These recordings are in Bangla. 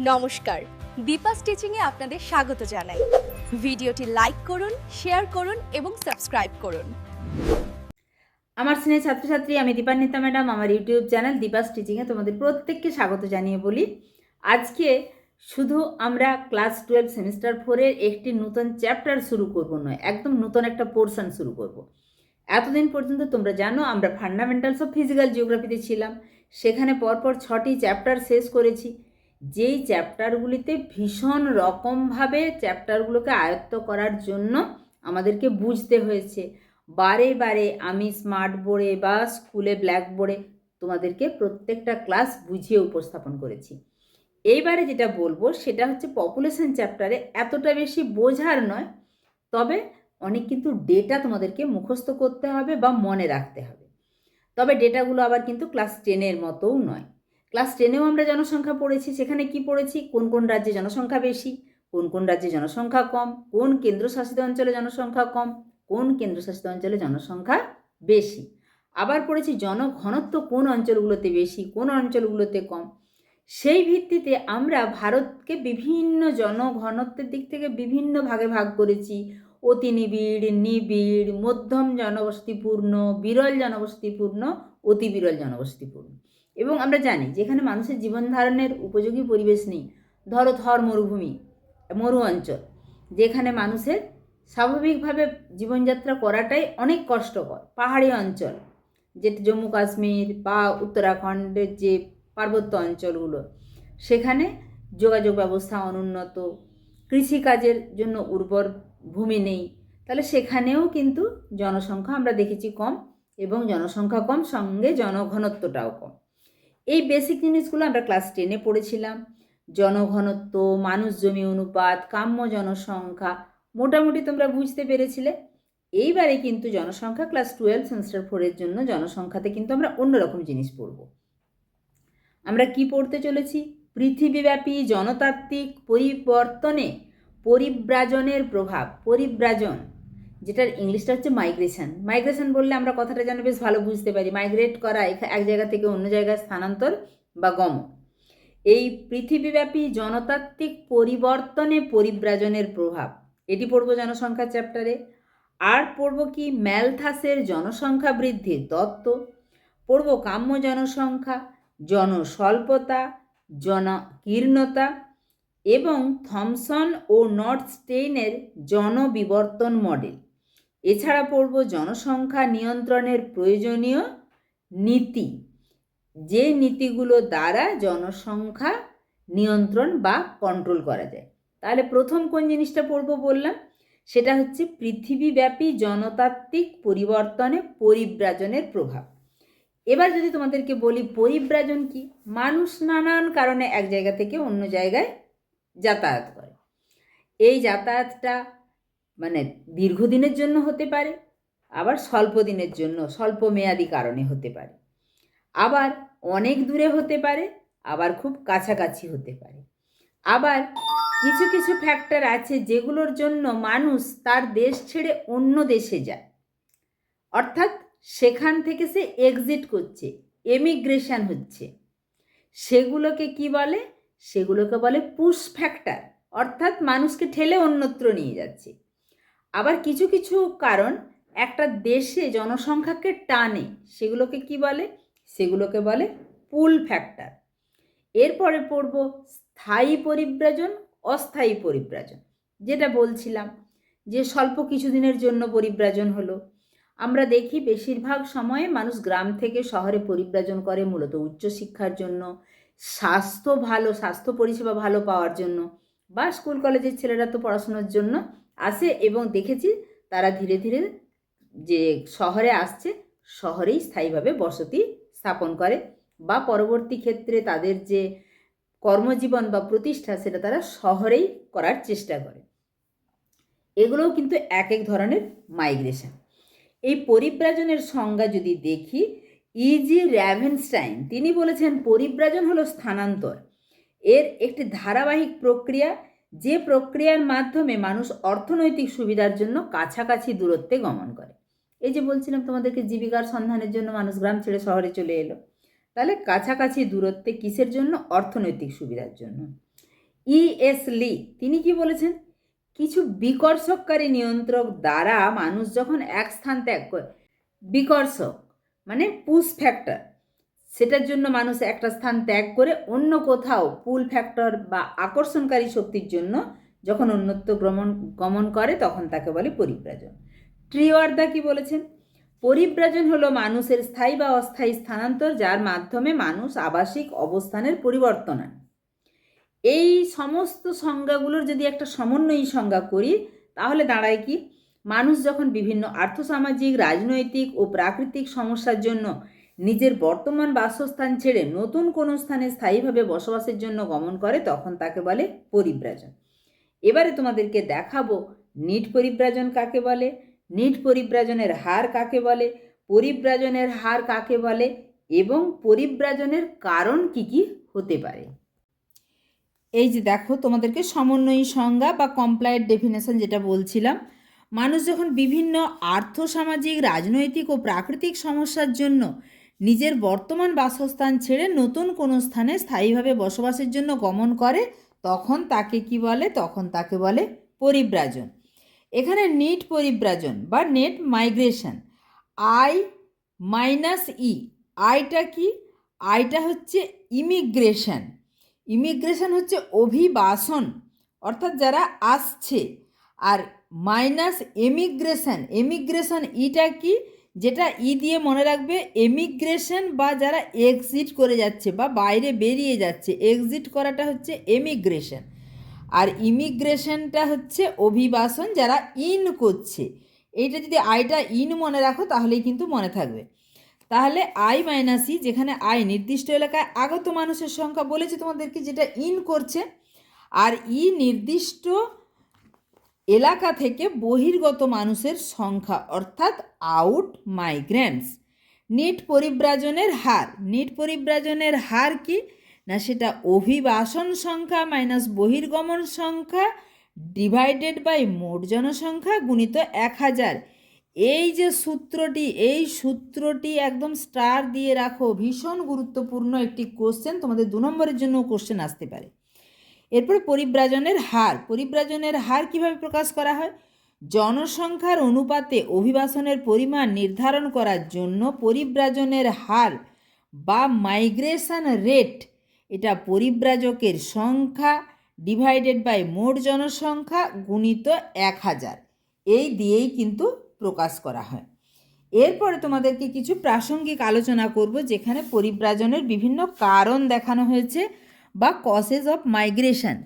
নমস্কার। দীপা স্টিচিংয়ে আপনাদের স্বাগত জানাই। ভিডিওটি লাইক করুন, শেয়ার করুন এবং সাবস্ক্রাইব করুন। আমার স্নেহ ছাত্রছাত্রী, আমি দীপান্বিতা ম্যাডাম, আমার ইউটিউব চ্যানেল দীপা স্টিচিংয়ে তোমাদের প্রত্যেককে স্বাগত জানিয়ে বলি। আজকে শুধু আমরা ক্লাস টুয়েলভ সেমিস্টার ফোরের একটি নতুন চ্যাপ্টার শুরু করব নয়, একদম নতুন একটা পোর্শন শুরু করব। এতদিন পর্যন্ত তোমরা জানো আমরা ফান্ডামেন্টালস অফ ফিজিক্যাল জিওগ্রাফিতে ছিলাম, সেখানে পরপর ছটি চ্যাপ্টার শেষ করেছি। যেই চ্যাপ্টারগুলিতে ভীষণ রকমভাবে চ্যাপ্টারগুলোকে আয়ত্ত করার জন্য আমাদেরকে বুঝতে হয়েছে। বারে বারে আমি স্মার্ট বোর্ডে বা স্কুলে ব্ল্যাক বোর্ডে তোমাদেরকে প্রত্যেকটা ক্লাস বুঝিয়ে উপস্থাপন করেছি। এইবারে যেটা বলব সেটা হচ্ছে পপুলেশন চ্যাপ্টারে এতটা বেশি বোঝার নয়, তবে অনেক কিন্তু ডেটা তোমাদেরকে মুখস্থ করতে হবে বা মনে রাখতে হবে। তবে ডেটাগুলো আবার কিন্তু ক্লাস টেনের মতোও নয়। ক্লাস টেনেও আমরা জনসংখ্যা পড়েছি, সেখানে কি পড়েছি? কোন কোন রাজ্যে জনসংখ্যা বেশি? কোন কোন রাজ্যে জনসংখ্যা কম? কোন কেন্দ্রশাসিত অঞ্চলে জনসংখ্যা কম? কোন কেন্দ্রশাসিত অঞ্চলে জনসংখ্যা বেশি? আবার পড়েছি জনঘনত্ব কোন অঞ্চলগুলোতে বেশি, কোন অঞ্চলগুলোতে কম? সেই ভিত্তিতে আমরা ভারতকে বিভিন্ন জনঘনত্বের দিক থেকে বিভিন্ন ভাগে ভাগ করেছি। অতি নিবিড় নিবিড় মধ্যম জনবসতিপূর্ণ, বিরল জনবসতিপূর্ণ অতি বিরল জনবসতিপূর্ণ। এবং আমরা জানি যেখানে মানুষের জীবন ধারণের উপযোগী পরিবেশ নেই। ধরো থর মরুভূমি, মরু অঞ্চল, যেখানে মানুষের স্বাভাবিকভাবে জীবনযাত্রা করাটাই অনেক কষ্টকর। পাহাড়ি অঞ্চল, যেটা জম্মু কাশ্মীর বা উত্তরাখণ্ডের যে পার্বত্য অঞ্চলগুলো, সেখানে যোগাযোগ ব্যবস্থা অনুন্নত, কৃষিকাজের জন্য উর্বর ভূমি নেই। তাহলে সেখানেও কিন্তু জনসংখ্যা আমরা দেখেছি কম এবং জনসংখ্যা কম, সঙ্গে জনঘনত্বটাও কম। এই বেসিক জিনিসগুলো আমরা ক্লাস টেনে পড়েছিলাম। জনঘনত্ব, মানুষ জমি অনুপাত, কাম্য জনসংখ্যা, মোটামুটি তোমরা বুঝতে পেরেছিলে। এইবারে কিন্তু জনসংখ্যা ক্লাস টুয়েলভ সেমিস্টার ফোরের জন্য জনসংখ্যাতে কিন্তু আমরা অন্যরকম জিনিস পড়ব। আমরা কি পড়তে চলেছি? পৃথিবীব্যাপী জনতাত্ত্বিক পরিবর্তনে পরিব্রাজনের প্রভাব, পরিব্রাজন। যেটার ইংলিশটা হচ্ছে মাইগ্রেশন। মাইগ্রেশন বললে আমরা কথাটা যেন বেশ ভালো বুঝতে পারি। মাইগ্রেট করা এক জায়গা থেকে অন্য জায়গায় স্থানান্তর বা গম এই পৃথিবীব্যাপী জনতাত্ত্বিক পরিবর্তনে পরিব্রাজনের প্রভাব। এটি পড়ব জনসংখ্যা চ্যাপ্টারে। আর পড়ব কি ম্যালথাসের জনসংখ্যা বৃদ্ধির তত্ত্ব? পড়ব কাম্য জনসংখ্যা, জনস্বল্পতা, জনকীর্ণতা এবং থমসন ও নর্থ স্টেইনের জনবিবর্তন মডেল। এছাড়া পড়ব জনসংখ্যা নিয়ন্ত্রণের প্রয়োজনীয় নীতি। যে নীতিগুলো দ্বারা জনসংখ্যা নিয়ন্ত্রণ বা কন্ট্রোল করা যায়। তাহলে প্রথম কোন জিনিসটা পড়ব বললাম? সেটা হচ্ছে পৃথিবীব্যাপী জনতাত্ত্বিক পরিবর্তনে পরিব্রাজনের প্রভাব। এবার যদি তোমাদেরকে বলি পরিব্রাজন কি? মানুষ নানান কারণে এক জায়গা থেকে অন্য জায়গায় যাতায়াত করে। এই যাতায়াতটা মানে দীর্ঘদিনের জন্য হতে পারে, আবার স্বল্প দিনের জন্য, স্বল্প মেয়াদি কারণে হতে পারে। আবার অনেক দূরে হতে পারে, আবার খুব কাছাকাছি হতে পারে। আবার কিছু কিছু ফ্যাক্টর আছে যেগুলোর জন্য মানুষ তার দেশ ছেড়ে অন্য দেশে যায়। অর্থাৎ সেখান থেকে সে এক্সিট করছে এমিগ্রেশন হচ্ছে। সেগুলোকে কি বলে? সেগুলোকে বলে পুশ ফ্যাক্টর অর্থাৎ মানুষকে ঠেলে অন্যত্র নিয়ে যাচ্ছে। আবার কিছু কিছু কারণ একটা দেশে জনসংখ্যাকে টানে, সেগুলোকে কি বলে? সেগুলোকে বলে পুল ফ্যাক্টর। এরপরে পড়ব স্থায়ী পরিব্রাজন, অস্থায়ী পরিব্রাজন। যেটা বলছিলাম যে স্বল্প কিছুদিনের জন্য পরিব্রাজন হলো। আমরা দেখি বেশিরভাগ সময়ে মানুষ গ্রাম থেকে শহরে পরিব্রাজন করে মূলত উচ্চশিক্ষার জন্য, স্বাস্থ্য ভালো, স্বাস্থ্য পরিষেবা ভালো পাওয়ার জন্য বা স্কুল, কলেজের ছেলেরা তো পড়াশোনার জন্য আসে এবং দেখেছি তারা ধীরে ধীরে যে শহরে আসছে, শহরেই স্থায়ীভাবে বসতি স্থাপন করে বা পরবর্তী ক্ষেত্রে তাদের যে কর্মজীবন বা প্রতিষ্ঠা সেটা তারা শহরেই করার চেষ্টা করে। এগুলোও কিন্তু এক এক ধরনের মাইগ্রেশন এই পরিব্রাজনের সংজ্ঞা যদি দেখি ইজি র্যাভেনস্টাইন তিনি বলেছেন, পরিব্রাজন হলো স্থানান্তর। এর একটি ধারাবাহিক প্রক্রিয়া যে প্রক্রিয়ার মাধ্যমে মানুষ অর্থনৈতিক সুবিধার জন্য কাছাকাছি দূরত্বে গমন করে। এই যে বলছিলাম তোমাদেরকে জীবিকার সন্ধানের জন্য মানুষ গ্রাম ছেড়ে শহরে চলে এলো, তাহলে কাছাকাছি দূরত্বে কিসের জন্য? অর্থনৈতিক সুবিধার জন্য। ই এস লি, তিনি কি বলেছেন? কিছু বিকর্ষককারী নিয়ন্ত্রক দ্বারা মানুষ যখন এক স্থান ত্যাগ করে, বিকর্ষক মানে পুশ ফ্যাক্টর সেটার জন্য মানুষ একটা স্থান ত্যাগ করে অন্য কোথাও পুল ফ্যাক্টর বা আকর্ষণকারী শক্তির জন্য যখন অন্যত্র ভ্রমণ গমন করে, তখন তাকে বলে পরিব্রাজন। ট্রিওয়ার্দা কি বলেছেন? পরিব্রাজন হলো মানুষের স্থায়ী বা অস্থায়ী স্থানান্তর, যার মাধ্যমে মানুষ আবাসিক অবস্থানের পরিবর্তন আনে। এই সমস্ত সংজ্ঞাগুলোর যদি একটা সমন্বয়ী সংজ্ঞা করি, তাহলে দাঁড়ায় কি? মানুষ যখন বিভিন্ন আর্থসামাজিক, রাজনৈতিক ও প্রাকৃতিক সমস্যার জন্য নিজের বর্তমান বাসস্থান ছেড়ে নতুন কোনো স্থানে স্থায়ীভাবে বসবাসের জন্য গমন করে, তখন তাকে বলে পরিব্রাজন। এবারে তোমাদেরকে দেখাবো নিট পরিব্রাজন কাকে বলে, নিট পরিব্রাজনের হার কাকে বলে, পরিব্রাজনের হার কাকে বলে এবং পরিব্রাজনের কারণ কি কি হতে পারে। এই যে দেখো, তোমাদেরকে সমন্বয়ী সংজ্ঞা বা কমপ্লায়েন্ট ডেফিনেশন যেটা বলছিলাম, মানুষ যখন বিভিন্ন আর্থসামাজিক, রাজনৈতিক ও প্রাকৃতিক সমস্যার জন্য নিজের বর্তমান বাসস্থান ছেড়ে নতুন কোনো স্থানে স্থায়ীভাবে বসবাসের জন্য গমন করে, তখন তাকে কি বলে? তখন তাকে বলে পরিব্রাজন। এখানে নিট পরিব্রাজন বা net migration I minus E আইটা কি? আইটা হচ্ছে ইমিগ্রেশন ইমিগ্রেশন হচ্ছে অভিবাসন, অর্থাৎ যারা আসছে। আর মাইনাস এমিগ্রেশন এমিগ্রেশন ইটা কি? যেটা ই দিয়ে মনে রাখবে এমিগ্রেশন বা যারা এক্সিট করে যাচ্ছে বা বাইরে বেরিয়ে যাচ্ছে এক্সিট করাটা হচ্ছে এমিগ্রেশন আর ইমিগ্রেশনটা হচ্ছে অভিবাসন যারা ইন করছে। এইটা যদি আইটা ইন মনে রাখো তাহলেই কিন্তু মনে থাকবে। তাহলে আই মাইনাস ই যেখানে আই নির্দিষ্ট এলাকায় আগত মানুষের সংখ্যা বলেছে তোমাদেরকে যেটা ইন করছে, আর ই নির্দিষ্ট এলাকা থেকে বহির্গত মানুষের সংখ্যা, অর্থাৎ আউট মাইগ্রেন্টস। নিট পরিব্রাজনের হার, নিট পরিব্রাজনের হার কি? না, সেটা অভিবাসন সংখ্যা মাইনাস বহির্গমন সংখ্যা ডিভাইডেড বাই মোট জনসংখ্যা গুণিত এক হাজার। এই যে সূত্রটি, এই সূত্রটি একদম স্টার দিয়ে রাখো, ভীষণ গুরুত্বপূর্ণ একটি কোশ্চেন তোমাদের দু নম্বরের জন্য কোশ্চেন আসতে পারে। এরপর পরিব্রাজনের হার। পরিব্রাজনের হার কীভাবে প্রকাশ করা হয়? জনসংখ্যার অনুপাতে অভিবাসনের পরিমাণ নির্ধারণ করার জন্য পরিব্রাজনের হার বা মাইগ্রেশন রেট, এটা পরিব্রাজকের সংখ্যা ডিভাইডেড বাই মোট জনসংখ্যা গুণিত এক হাজার। এই দিয়েই কিন্তু প্রকাশ করা হয়। এরপরে তোমাদেরকে কিছু প্রাসঙ্গিক আলোচনা করব, যেখানে পরিব্রাজনের বিভিন্ন কারণ দেখানো হয়েছে। বা কসেস অফ মাইগ্রেশন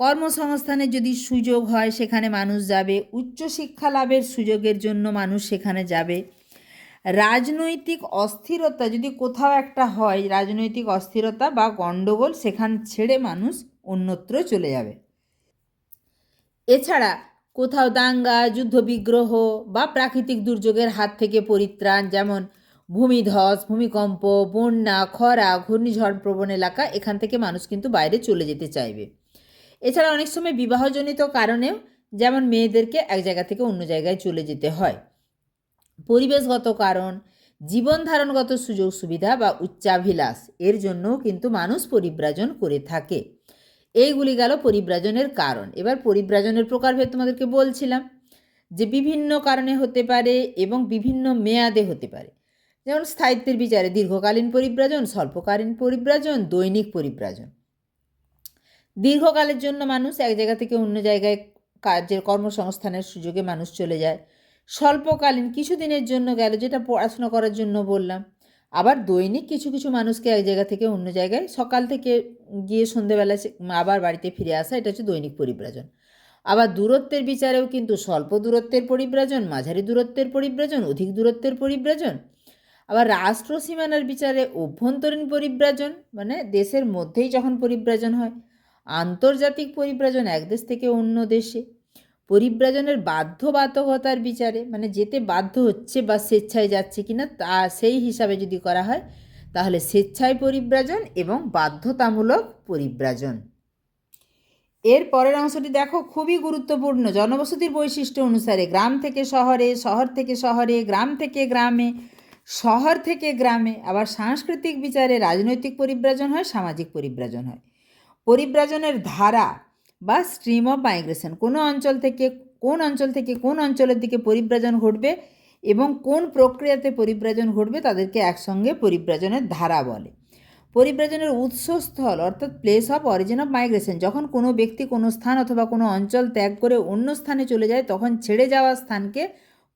কর্মসংস্থানের যদি সুযোগ হয়, সেখানে মানুষ যাবে। উচ্চশিক্ষা লাভের সুযোগের জন্য মানুষ সেখানে যাবে। রাজনৈতিক অস্থিরতা যদি কোথাও একটা হয়, রাজনৈতিক অস্থিরতা বা গণ্ডগোল সেখান ছেড়ে মানুষ অন্যত্র চলে যাবে। এছাড়া কোথাও দাঙ্গা, যুদ্ধবিগ্রহ বা প্রাকৃতিক দুর্যোগের হাত থেকে পরিত্রাণ, যেমন ভূমিধস, ভূমিকম্প, বন্যা, খরা, ঘূর্ণিঝড়, প্রবণ এলাকা, এখান থেকে মানুষ কিন্তু বাইরে চলে যেতে চাইবে। এছাড়া অনেক সময় বিবাহজনিত কারণেও যেমন মেয়েদেরকে এক জায়গা থেকে অন্য জায়গায় চলে যেতে হয়। পরিবেশগত কারণ, জীবন ধারণগত সুযোগ সুবিধা বা উচ্চাভিলাষ, এর জন্যও কিন্তু মানুষ পরিব্রাজন করে থাকে। এইগুলি গেল পরিব্রাজনের কারণ। এবার পরিব্রাজনের প্রকারভেদ তোমাদেরকে বলছিলাম যে বিভিন্ন কারণে হতে পারে এবং বিভিন্ন মেয়াদে হতে পারে। যেমন স্থায়িত্বের বিচারে দীর্ঘকালীন পরিব্রাজন, স্বল্পকালীন পরিব্রাজন, দৈনিক পরিব্রাজন। দীর্ঘকালের জন্য মানুষ এক জায়গা থেকে অন্য জায়গায় কাজের কর্মসংস্থানের সুযোগে মানুষ চলে যায়। স্বল্পকালীন কিছুদিনের জন্য গেল, যেটা পড়াশোনা করার জন্য বললাম। আবার দৈনিক কিছু কিছু মানুষকে এক জায়গা থেকে অন্য জায়গায় সকাল থেকে গিয়ে সন্ধেবেলা সে- আবার বাড়িতে ফিরে আসা, এটা হচ্ছে দৈনিক পরিব্রাজন। আবার দূরত্বের বিচারেও কিন্তু স্বল্প দূরত্বের পরিব্রাজন, মাঝারি দূরত্বের পরিব্রাজন, অধিক দূরত্বের পরিব্রাজন আবার রাষ্ট্র সীমানার বিচারে অভ্যন্তরীণ পরিব্রাজন মানে দেশের মধ্যেই যখন পরিব্রাজন হয়, আন্তর্জাতিক পরিব্রাজন এক দেশ থেকে অন্য দেশে, পরিব্রাজনের বাধ্যবাধকতার বিচারে মানে যেতে বাধ্য হচ্ছে বা স্বেচ্ছায় যাচ্ছে কি না তা সেই হিসাবে যদি করা হয়, তাহলে স্বেচ্ছায় পরিব্রাজন এবং বাধ্যতামূলক পরিব্রাজন। এর পরের অংশটি দেখো, খুবই গুরুত্বপূর্ণ। জনবসতির বৈশিষ্ট্য অনুসারে গ্রাম থেকে শহরে, শহর থেকে শহরে, গ্রাম থেকে গ্রামে শহর থেকে গ্রামে আবার সাংস্কৃতিক বিচারে রাজনৈতিক পরিব্রাজন হয়, সামাজিক পরিব্রাজন হয়। পরিব্রাজনের ধারা বা স্ট্রিম অফ মাইগ্রেশন কোনো অঞ্চল থেকে, কোন অঞ্চল থেকে কোন অঞ্চলের দিকে পরিব্রাজন ঘটবে এবং কোন প্রক্রিয়াতে পরিব্রাজন ঘটবে তাদেরকে একসঙ্গে পরিব্রাজনের ধারা বলে। পরিব্রাজনের উৎসস্থল অর্থাৎ place of origin of migration যখন কোনো ব্যক্তি কোনো স্থান অথবা কোনো অঞ্চল ত্যাগ করে অন্য স্থানে চলে যায়, তখন ছেড়ে যাওয়া স্থানকে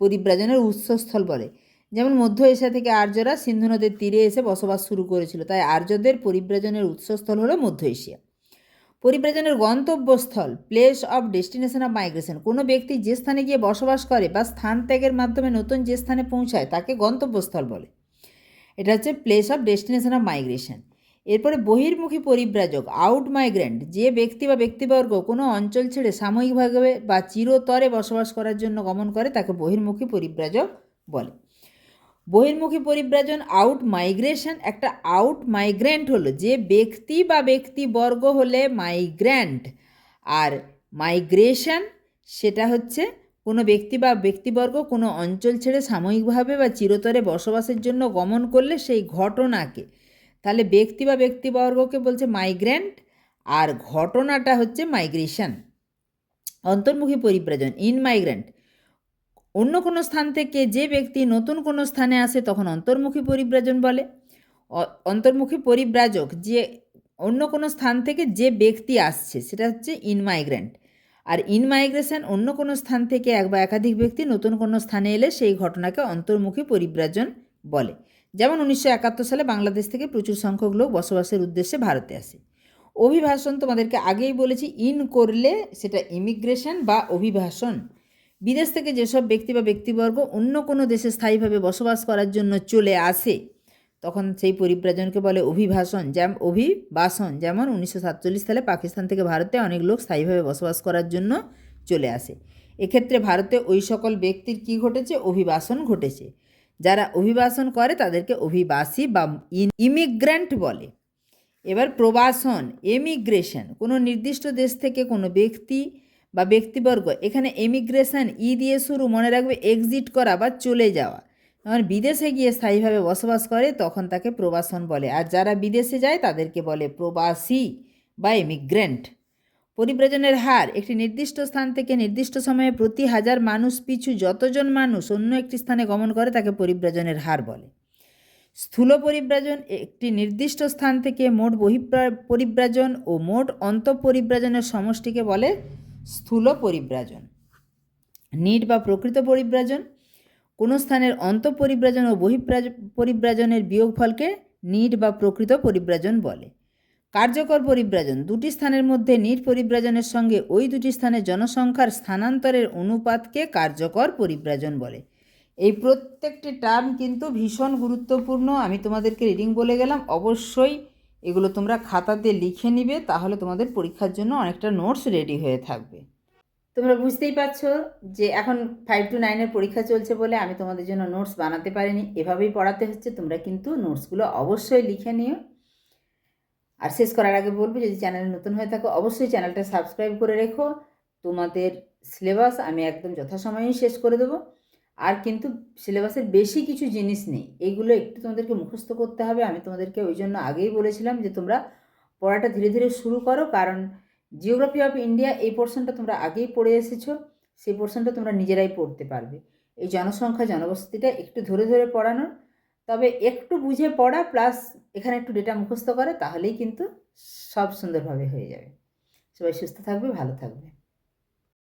পরিব্রাজনের উৎসস্থল বলে। যেমন মধ্য এশিয়া থেকে আর্যরা সিন্ধু নদের তীরে এসে বসবাস শুরু করেছিল। তাই আর্যদের পরিব্রাজনের উৎসস্থল হলো মধ্য এশিয়া। পরিব্রাজনের গন্তব্যস্থল place of destination of migration কোনো ব্যক্তি যে স্থানে গিয়ে বসবাস করে বা স্থান ত্যাগের মাধ্যমে নতুন যে স্থানে পৌঁছায়, তাকে গন্তব্যস্থল বলে। এটা হচ্ছে place of destination of migration এরপরে বহির্মুখী পরিব্রাজক আউট মাইগ্রেন্ট যে ব্যক্তি বা ব্যক্তিবর্গ কোনো অঞ্চল ছেড়ে সাময়িকভাবে বা চিরতরে বসবাস করার জন্য গমন করে, তাকে বহির্মুখী পরিব্রাজক বলে। বহির্মুখী পরিব্রাজন আউট মাইগ্রেশন একটা আউট মাইগ্রেন্ট হলো যে ব্যক্তি বা ব্যক্তিবর্গ হলে মাইগ্র্যান্ট আর মাইগ্রেশন সেটা হচ্ছে কোনো ব্যক্তি বা ব্যক্তিবর্গ কোনো অঞ্চল ছেড়ে সাময়িকভাবে বা চিরতরে বসবাসের জন্য গমন করলে সেই ঘটনাকে। তাহলে ব্যক্তি বা ব্যক্তিবর্গকে বলছে মাইগ্র্যান্ট আর ঘটনাটা হচ্ছে মাইগ্রেশন অন্তর্মুখী পরিব্রাজন ইন মাইগ্রেন্ট অন্য কোনো স্থান থেকে যে ব্যক্তি নতুন কোনো স্থানে আসে, তখন অন্তর্মুখী পরিব্রাজন বলে। অন্তর্মুখী পরিব্রাজক যে অন্য কোনো স্থান থেকে যে ব্যক্তি আসছে, সেটা হচ্ছে ইনমাইগ্রেন্ট। আর ইনমাইগ্রেশন অন্য কোনো স্থান থেকে এক বা একাধিক ব্যক্তি নতুন কোনো স্থানে এলে সেই ঘটনাকে অন্তর্মুখী পরিব্রাজন বলে। যেমন উনিশশো একাত্তর সালে বাংলাদেশ থেকে প্রচুর সংখ্যক লোক বসবাসের উদ্দেশ্যে ভারতে আসে। অভিবাসন তোমাদেরকে আগেই বলেছি, ইন করলে সেটা ইমিগ্রেশন বা অভিবাসন বিদেশ থেকে যেসব ব্যক্তি বা ব্যক্তিবর্গ অন্য কোনো দেশে স্থায়ীভাবে বসবাস করার জন্য চলে আসে, তখন সেই পরিব্রাজনকে বলে অভিবাসন যেমন অভিবাসন। যেমন উনিশশো সাতচল্লিশ সালে পাকিস্তান থেকে ভারতে অনেক লোক স্থায়ীভাবে বসবাস করার জন্য চলে আসে। এক্ষেত্রে ভারতে ওই সকল ব্যক্তির কি ঘটেছে? অভিবাসন ঘটেছে। যারা অভিবাসন করে তাদেরকে অভিবাসী বা ইমিগ্র্যান্ট বলে। এবার প্রবাসন, এমিগ্রেশন। কোনো নির্দিষ্ট দেশ থেকে কোনো ব্যক্তি বা ব্যক্তিবর্গ, এখানে এমিগ্রেশন ই দিয়ে শুরু, মনে রাখবে এক্সিট করা বা চলে যাওয়া। যখন বিদেশে গিয়ে স্থায়ীভাবে বসবাস করে, তখন তাকে প্রবাসন বলে। আর যারা বিদেশে যায়, তাদেরকে বলে প্রবাসী বা এমিগ্রেন্ট পরিব্রাজনের হার, একটি নির্দিষ্ট স্থান থেকে নির্দিষ্ট সময়ে প্রতি হাজার মানুষ পিছু যতজন মানুষ অন্য একটি স্থানে গমন করে, তাকে পরিব্রাজনের হার বলে। স্থূল পরিব্রাজন, একটি নির্দিষ্ট স্থান থেকে মোট বহিঃপ্রা পরিব্রাজন ও মোট অন্তঃপরিব্রাজনের সমষ্টিকে বলে স্থূল পরিব্রাজন। নিট বা প্রকৃত পরিব্রাজন, কোনো স্থানের অন্ত পরিব্রাজন ও বহিঃপ্রাজ, পরিব্রাজনের বিয়োগফলকে নিট বা প্রকৃত পরিব্রাজন বলে। কার্যকর পরিব্রাজন, দুটি স্থানের মধ্যে নিট পরিব্রাজনের সঙ্গে ওই দুটি স্থানের জনসংখ্যার স্থানান্তরের অনুপাতকে কার্যকর পরিব্রাজন বলে। এই প্রত্যেকটি টার্ম কিন্তু ভীষণ গুরুত্বপূর্ণ। আমি তোমাদেরকে রিডিং বলে গেলাম, অবশ্যই এগুলো তোমরা খাতাতে লিখে নিবে, তাহলে তোমাদের পরীক্ষার জন্য অনেকটা নোটস রেডি হয়ে থাকবে। তোমরা বুঝতেই পারছ যে এখন ফাইভ টু নাইনের পরীক্ষা চলছে বলে আমি তোমাদের জন্য নোটস বানাতে পারিনি। এভাবেই পড়াতে হচ্ছে, তোমরা কিন্তু নোটসগুলো অবশ্যই লিখে নিও। আর শেষ করার আগে বলব, যদি চ্যানেলে নতুন হয়ে থাকো, অবশ্যই চ্যানেলটা সাবস্ক্রাইব করে রেখো। তোমাদের সিলেবাস আমি একদম যথাসময়েই শেষ করে দেবো। আর কিন্তু সিলেবাসের বেশি কিছু জিনিস নেই। এইগুলো একটু তোমাদেরকে মুখস্থ করতে হবে। আমি তোমাদেরকে ওই জন্য আগেই বলেছিলাম যে তোমরা পড়াটা ধীরে ধীরে শুরু করো। কারণ জিওগ্রাফি অফ ইন্ডিয়া এই পোর্শনটা তোমরা আগেই পড়ে এসেছ। সেই পোর্শনটা তোমরা নিজেরাই পড়তে পারবে। এই জনসংখ্যা, জনবসতিটা একটু ধরে ধরে পড়ানোর তবে একটু বুঝে পড়া প্লাস এখানে একটু ডেটা মুখস্থ করে, তাহলেই কিন্তু সব সুন্দরভাবে হয়ে যাবে। সবাই সুস্থ থাকবে, ভালো থাকবে।